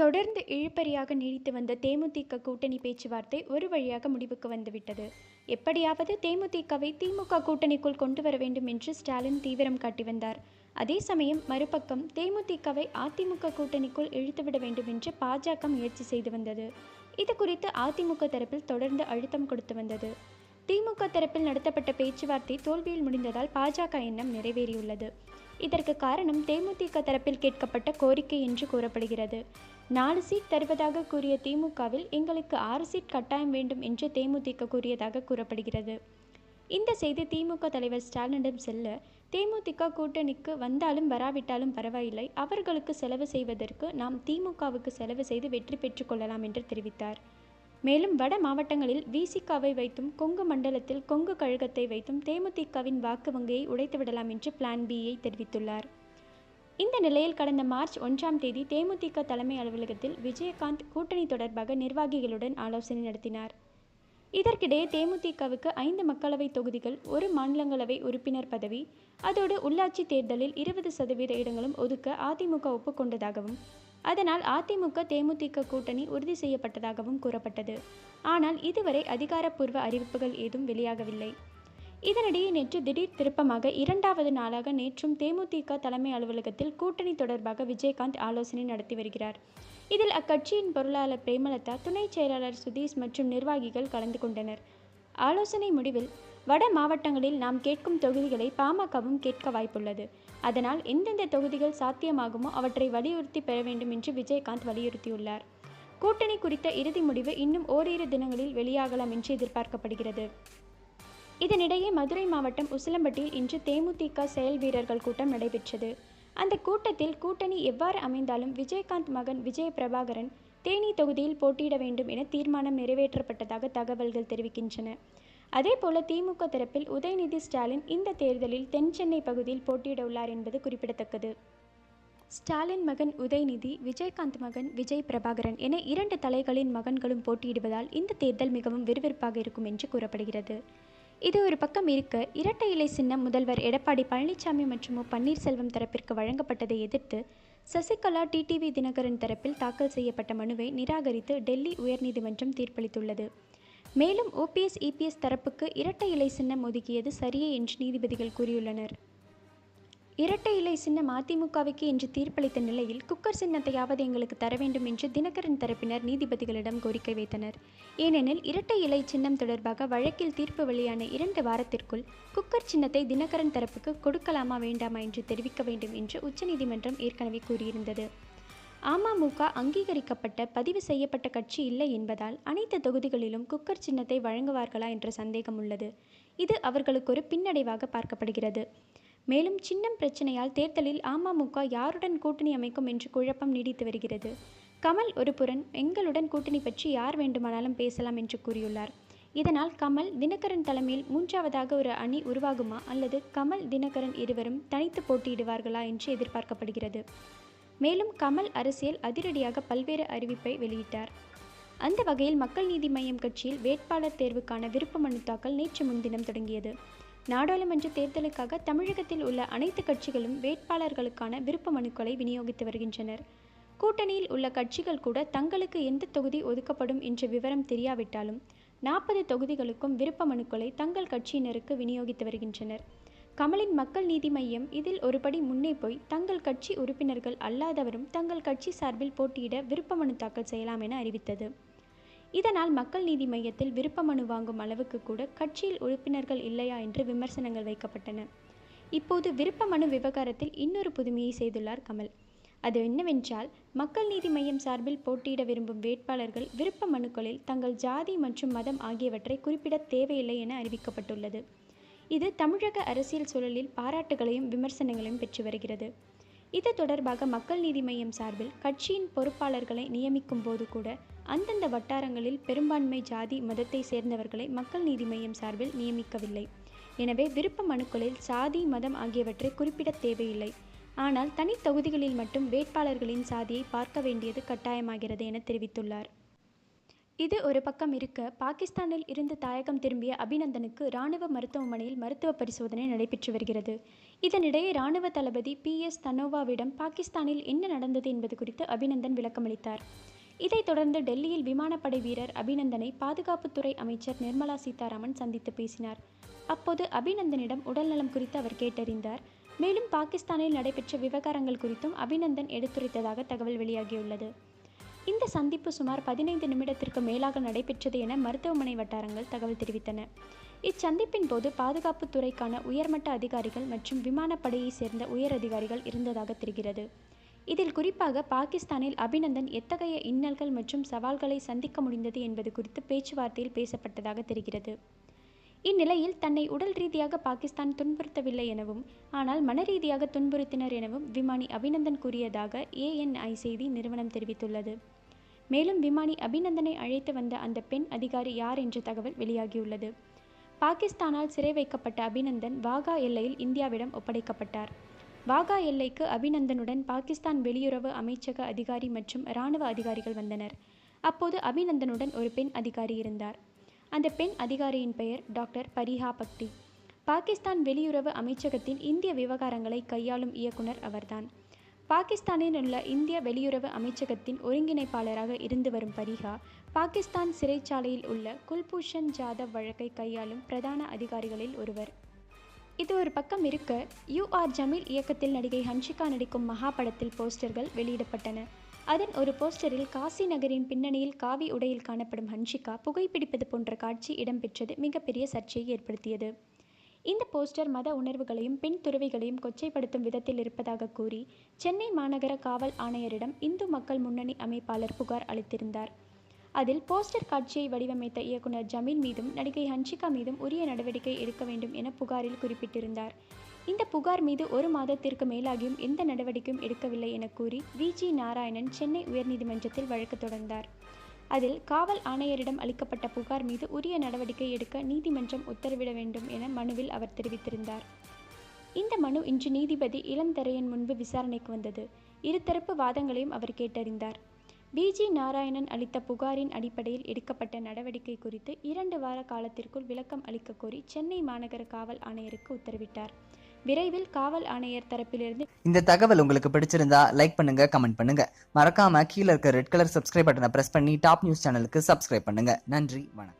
தொடர்ந்து இழுபறியாக நீடித்து வந்த தேமுதிக கூட்டணி பேச்சுவார்த்தை ஒரு வழியாக முடிவுக்கு வந்துவிட்டது. எப்படியாவது தேமுதிகவை திமுக கூட்டணிக்குள் கொண்டு வர வேண்டும் என்று ஸ்டாலின் தீவிரம் காட்டி வந்தார். அதே சமயம் மறுபக்கம் தேமுதிகவை அதிமுக கூட்டணிக்குள் இழுத்துவிட வேண்டும் என்று பாஜக முயற்சி செய்து வந்தது. இது குறித்து அதிமுக தரப்பில் தொடர்ந்து அழுத்தம் கொடுத்து வந்தது. திமுக தரப்பில் நடத்தப்பட்ட பேச்சுவார்த்தை தோல்வியில் முடிந்ததால் பாஜக எண்ணம் நிறைவேறியுள்ளது. இதற்கு காரணம் தேமுதிக தரப்பில் கேட்கப்பட்ட கோரிக்கை என்று கூறப்படுகிறது. நாலு சீட் தருவதாக கூறிய திமுகவில் எங்களுக்கு ஆறு சீட் கட்டாயம் வேண்டும் என்று தேமுதிக கூறியதாக கூறப்படுகிறது. இந்த செய்தி திமுக தலைவர் ஸ்டாலினிடம் செல்ல தேமுதிக கூட்டணிக்கு வந்தாலும் வராவிட்டாலும் பரவாயில்லை. அவர்களுக்கு செலவு செய்வதற்கு நாம் திமுகவுக்கு செலவு செய்து வெற்றி பெற்றுக்கொள்ளலாம் என்று தெரிவித்தார். மேலும் வட மாவட்டங்களில் விசிகாவை வைத்தும் கொங்கு மண்டலத்தில் கொங்கு கழகத்தை வைத்தும் தேமுதிகவின் வாக்கு வங்கியை உடைத்துவிடலாம் என்று பிளான் பியை தெரிவித்துள்ளார். இந்த நிலையில் கடந்த மார்ச் ஒன்றாம் தேதி தேமுதிக தலைமை அலுவலகத்தில் விஜயகாந்த் கூட்டணி தொடர்பாக நிர்வாகிகளுடன் ஆலோசனை நடத்தினார். இதற்கிடையே தேமுதிகவுக்கு ஐந்து மக்களவை தொகுதிகள் ஒரு மாநிலங்களவை உறுப்பினர் பதவி அதோடு உள்ளாட்சி தேர்தலில் இருபது சதவீத இடங்களும் ஒதுக்க அதிமுக ஒப்புக்கொண்டதாகவும் அதனால் அதிமுக தேமுதிக கூட்டணி உறுதி செய்யப்பட்டதாகவும் கூறப்பட்டது. ஆனால் இதுவரை அதிகாரப்பூர்வ அறிவிப்புகள் ஏதும் வெளியாகவில்லை. இதனிடையே நேற்று திடீர் திருப்பமாக இரண்டாவது நாளாக நேற்றும் தேமுதிக தலைமை அலுவலகத்தில் கூட்டணி தொடர்பாக விஜயகாந்த் ஆலோசனை நடத்தி வருகிறார். இதில் அக்கட்சியின் பொருளாளர் பிரேமலதா துணை செயலாளர் சுதீஷ் மற்றும் நிர்வாகிகள் கலந்து கொண்டனர். ஆலோசனை முடிவில் வட மாவட்டங்களில் நாம் கேட்கும் தொகுதிகளை பாமகவும் கேட்க வாய்ப்புள்ளது. அதனால் எந்தெந்த தொகுதிகள் சாத்தியமாகுமோ அவற்றை வலியுறுத்தி பெற வேண்டும் என்று விஜயகாந்த் வலியுறுத்தியுள்ளார். கூட்டணி குறித்த இறுதி முடிவு இன்னும் ஓரிரு தினங்களில் வெளியாகலாம் என்று எதிர்பார்க்கப்படுகிறது. இதனிடையே மதுரை மாவட்டம் உசிலம்பட்டியில் இன்று தேமுதிக செயல் வீரர்கள் கூட்டம் நடைபெற்றது. அந்த கூட்டத்தில் கூட்டணி எவ்வாறு அமைந்தாலும் விஜயகாந்த் மகன் விஜய பிரபாகரன் தேனி தொகுதியில் போட்டியிட வேண்டும் என தீர்மானம் நிறைவேற்றப்பட்டதாக தகவல்கள் தெரிவிக்கின்றன. அதேபோல திமுக தரப்பில் உதயநிதி ஸ்டாலின் இந்த தேர்தலில் தென் சென்னை பகுதியில் போட்டியிட உள்ளார் என்பது குறிப்பிடத்தக்கது. ஸ்டாலின் மகன் உதயநிதி விஜயகாந்த் மகன் விஜய் பிரபாகரன் என இரண்டு தலைகளின் மகன்களும் போட்டியிடுவதால் இந்த தேர்தல் மிகவும் விறுவிறுப்பாக இருக்கும் என்று கூறப்படுகிறது. இது ஒரு பக்கம் இருக்க இரட்டை இலை சின்னம் முதல்வர் எடப்பாடி பழனிசாமி மற்றும் ஓ பன்னீர்செல்வம் தரப்பிற்கு வழங்கப்பட்டதை எதிர்த்து சசிகலா டிடிவி தினகரன் தரப்பில் தாக்கல் செய்யப்பட்ட மனுவை நிராகரித்து டெல்லி உயர்நீதிமன்றம் தீர்ப்பளித்துள்ளது. மேலும் ஓபிஎஸ் இபிஎஸ் தரப்புக்கு இரட்டை இலை சின்னம் ஒதுக்கியது சரியே என்று நீதிபதிகள் கூறியுள்ளனர். இரட்டை இலை சின்னம் அதிமுகவுக்கு என்று தீர்ப்பளித்த நிலையில் குக்கர் சின்னத்தையாவது எங்களுக்கு தர வேண்டும் என்று தினகரன் தரப்பினர் நீதிபதிகளிடம் கோரிக்கை வைத்தனர். ஏனெனில் இரட்டை இலை சின்னம் தொடர்பாக வழக்கில் தீர்ப்பு வெளியான இரண்டு வாரத்திற்குள் குக்கர் சின்னத்தை தினகரன் தரப்புக்கு கொடுக்கலாமா வேண்டாமா என்று தெரிவிக்க வேண்டும் என்று உச்சநீதிமன்றம் ஏற்கனவே கூறியிருந்தது. அமமுக அங்கீகரிக்கப்பட்ட பதிவு செய்யப்பட்ட கட்சி இல்லை என்பதால் அனைத்து தொகுதிகளிலும் குக்கர் சின்னத்தை வழங்குவார்களா என்ற சந்தேகம் உள்ளது. இது அவர்களுக்கு ஒரு பின்னடைவாக பார்க்கப்படுகிறது. மேலும் சின்னம் பிரச்சனையால் தேர்தலில் அமமுக யாருடன் கூட்டணி அமைக்கும் என்று குழப்பம் நீடித்து வருகிறது. கமல் ஒரு புறன் எங்களுடன் கூட்டணி பற்றி யார் வேண்டுமானாலும் பேசலாம் என்று கூறியுள்ளார். இதனால் கமல் தினகரன் தலைமையில் மூன்றாவதாக ஒரு அணி உருவாகுமா அல்லது கமல் தினகரன் இருவரும் தனித்து போட்டியிடுவார்களா என்று எதிர்பார்க்கப்படுகிறது. மேலும் கமல் அரசியல் அதிரடியாக பல்வேறு அறிவிப்பை வெளியிட்டார். அந்த வகையில் மக்கள் நீதி மய்யம் கட்சியில் வேட்பாளர் தேர்வுக்கான விருப்ப மனு தாக்கல் நேற்று முன்தினம் தொடங்கியது. நாடாளுமன்ற தேர்தலுக்காக தமிழகத்தில் உள்ள அனைத்து கட்சிகளும் வேட்பாளர்களுக்கான விருப்ப மனுக்களை விநியோகித்து வருகின்றனர். கூட்டணியில் உள்ள கட்சிகள் கூட தங்களுக்கு எந்த தொகுதி ஒதுக்கப்படும் என்ற விவரம் தெரியாவிட்டாலும் நாற்பது தொகுதிகளுக்கும் விருப்ப மனுக்களை தங்கள் கட்சியினருக்கு விநியோகித்து வருகின்றனர். கமலின் மக்கள் நீதி மையம் இதில் ஒருபடி முன்னே போய் தங்கள் கட்சி உறுப்பினர்கள் அல்லாதவரும் தங்கள் கட்சி சார்பில் போட்டியிட விருப்ப மனு தாக்கல் செய்யலாம் என அறிவித்தது. இதனால் மக்கள் நீதி மையத்தில் விருப்ப மனு வாங்கும் அளவுக்கு கூட கட்சியில் உறுப்பினர்கள் இல்லையா என்று விமர்சனங்கள் வைக்கப்பட்டன. இப்போது விருப்ப மனு விவகாரத்தில் இன்னொரு புதுமையை செய்துள்ளார் கமல். அது என்னவென்றால் மக்கள் நீதி மையம் சார்பில் போட்டியிட விரும்பும் வேட்பாளர்கள் விருப்ப மனுக்களில் தங்கள் ஜாதி மற்றும் மதம் ஆகியவற்றை குறிப்பிட தேவையில்லை என அறிவிக்கப்பட்டுள்ளது. இது தமிழக அரசியல் சூழலில் பாராட்டுகளையும் விமர்சனங்களையும் பெற்று வருகிறது. இது தொடர்பாக மக்கள் நீதி மையம் சார்பில் கட்சியின் பொறுப்பாளர்களை நியமிக்கும் போது கூட அந்தந்த வட்டாரங்களில் பெரும்பான்மை ஜாதி மதத்தை சேர்ந்தவர்களை மக்கள் நீதி மையம் சார்பில் நியமிக்கவில்லை. எனவே விருப்ப மனுக்களில் சாதி மதம் ஆகியவற்றை குறிப்பிட தேவையில்லை. ஆனால் தனி தொகுதிகளில் மட்டும் வேட்பாளர்களின் சாதியை பார்க்க வேண்டியது கட்டாயமாகிறது என தெரிவித்துள்ளார். இது ஒரு பக்கம் இருக்க பாகிஸ்தானில் இருந்து தாயகம் திரும்பிய அபிநந்தனுக்கு இராணுவ மருத்துவமனையில் மருத்துவ பரிசோதனை நடைபெற்று வருகிறது. இதனிடையே ராணுவ தளபதி பி. எஸ். தனோவாவிடம் பாகிஸ்தானில் என்ன நடந்தது என்பது குறித்து அபிநந்தன் விளக்கமளித்தார். இதைத் தொடர்ந்து டெல்லியில் விமானப்படை வீரர் அபிநந்தனை பாதுகாப்புத்துறை அமைச்சர் நிர்மலா சீதாராமன் சந்தித்து பேசினார். அப்போது அபிநந்தனிடம் உடல்நலம் குறித்து அவர் கேட்டறிந்தார். மேலும் பாகிஸ்தானில் நடைபெற்ற விவகாரங்கள் குறித்தும் அபிநந்தன் எடுத்துரைத்ததாக தகவல் வெளியாகியுள்ளது. இந்த சந்திப்பு சுமார் பதினைந்து நிமிடத்திற்கு மேலாக நடைபெற்றது என மருத்துவமனை வட்டாரங்கள் தகவல் தெரிவித்தன. இச்சந்திப்பின் போது பாதுகாப்பு துறைக்கான உயர்மட்ட அதிகாரிகள் மற்றும் விமானப்படையைச் சேர்ந்த உயர் அதிகாரிகள் இருந்ததாக தெரிகிறது. இதில் குறிப்பாக பாகிஸ்தானில் அபிநந்தன் எத்தகைய இன்னல்கள் மற்றும் சவால்களை சந்திக்க முடிந்தது என்பது குறித்து பேச்சுவார்த்தையில் பேசப்பட்டதாக தெரிகிறது. இந்நிலையில் தன்னை உடல் ரீதியாக பாகிஸ்தான் துன்புறுத்தவில்லை எனவும் ஆனால் மன ரீதியாக துன்புறுத்தினர் எனவும் விமானி அபிநந்தன் கூறியதாக ஏஎன்ஐ செய்தி நிறுவனம் தெரிவித்துள்ளது. மேலும் விமானி அபிநந்தனை அழைத்து வந்த அந்த பெண் அதிகாரி யார் என்ற தகவல் வெளியாகியுள்ளது. பாகிஸ்தானால் சிறை வைக்கப்பட்ட அபிநந்தன் வாகா எல்லையில் இந்தியாவிடம் ஒப்படைக்கப்பட்டார். வாகா எல்லைக்கு அபிநந்தனுடன் பாகிஸ்தான் வெளியுறவு அமைச்சக அதிகாரி மற்றும் இராணுவ அதிகாரிகள் வந்தனர். அப்போது அபிநந்தனுடன் ஒரு பெண் அதிகாரி இருந்தார். அந்த பெண் அதிகாரியின் பெயர் டாக்டர் பரிஹா பக்தி. பாகிஸ்தான் வெளியுறவு அமைச்சகத்தின் இந்திய விவகாரங்களை கையாளும் இயக்குனர் அவர்தான். பாகிஸ்தானில் உள்ள இந்திய வெளியுறவு அமைச்சகத்தின் ஒருங்கிணைப்பாளராக இருந்து வரும் பரிஹா பாகிஸ்தான் சிறைச்சாலையில் உள்ள குல்பூஷன் ஜாதவ் வழக்கை கையாளும் பிரதான அதிகாரிகளில் ஒருவர். இது ஒரு பக்கம் இருக்க யூ ஆர் ஜமீல் இயக்கத்தில் நடிகை ஹன்ஷிகா நடிக்கும் மகா படத்தில் போஸ்டர்கள் வெளியிடப்பட்டன. அதன் ஒரு போஸ்டரில் காசி நகரின் பின்னணியில் காவி உடையில் காணப்படும் ஹன்ஷிகா புகைப்பிடிப்பது போன்ற காட்சி இடம்பெற்றது மிகப்பெரிய சர்ச்சையை ஏற்படுத்தியது. இந்த போஸ்டர் மத உணர்வுகளையும் பெண் துறவிகளையும் கொச்சைப்படுத்தும் விதத்தில் இருப்பதாக கூறி சென்னை மாநகர காவல் ஆணையரிடம் இந்து மக்கள் முன்னணி அமைப்பாளர் புகார் அளித்திருந்தார். அதில் போஸ்டர் காட்சியை வடிவமைத்த இயக்குனர் ஜமீன் மீதும் நடிகை ஹன்ஷிகா மீதும் உரிய நடவடிக்கை எடுக்க வேண்டும் என புகாரில் குறிப்பிட்டிருந்தார். இந்த புகார் மீது ஒரு மாதத்திற்கு மேலாகியும் எந்த நடவடிக்கையும் எடுக்கவில்லை என கூறி வி. ஜி. நாராயணன் சென்னை உயர்நீதிமன்றத்தில் வழக்கு தொடர்ந்தார். அதில் காவல் ஆணையரிடம் அளிக்கப்பட்ட புகார் மீது உரிய நடவடிக்கை எடுக்க நீதிமன்றம் உத்தரவிட வேண்டும் என மனுவில் அவர் தெரிவித்திருந்தார். இந்த மனு இன்று நீதிபதி இளந்தரையன் முன்பு விசாரணைக்கு வந்தது. இருதரப்பு வாதங்களையும் அவர் கேட்டறிந்தார். பிஜி நாராயணன் அளித்த புகாரின் அடிப்படையில் எடுக்கப்பட்ட நடவடிக்கை குறித்து இரண்டு வார காலத்திற்குள் விளக்கம் அளிக்க கோரி சென்னை மாநகர காவல் ஆணையருக்கு உத்தரவிட்டார். விரைவில் காவல் ஆணையர் தரப்பிலிருந்து இந்த தகவல் உங்களுக்கு பிடிச்சிருந்தா லைக் பண்ணுங்க கமெண்ட் பண்ணுங்க. மறக்காம கீழே இருக்க ரெட் கலர் சப்ஸ்கிரைப் பட்டனை பிரஸ் பண்ணி டாப் நியூஸ் சேனலுக்கு சப்ஸ்கிரைப் பண்ணுங்க. நன்றி வணக்கம்.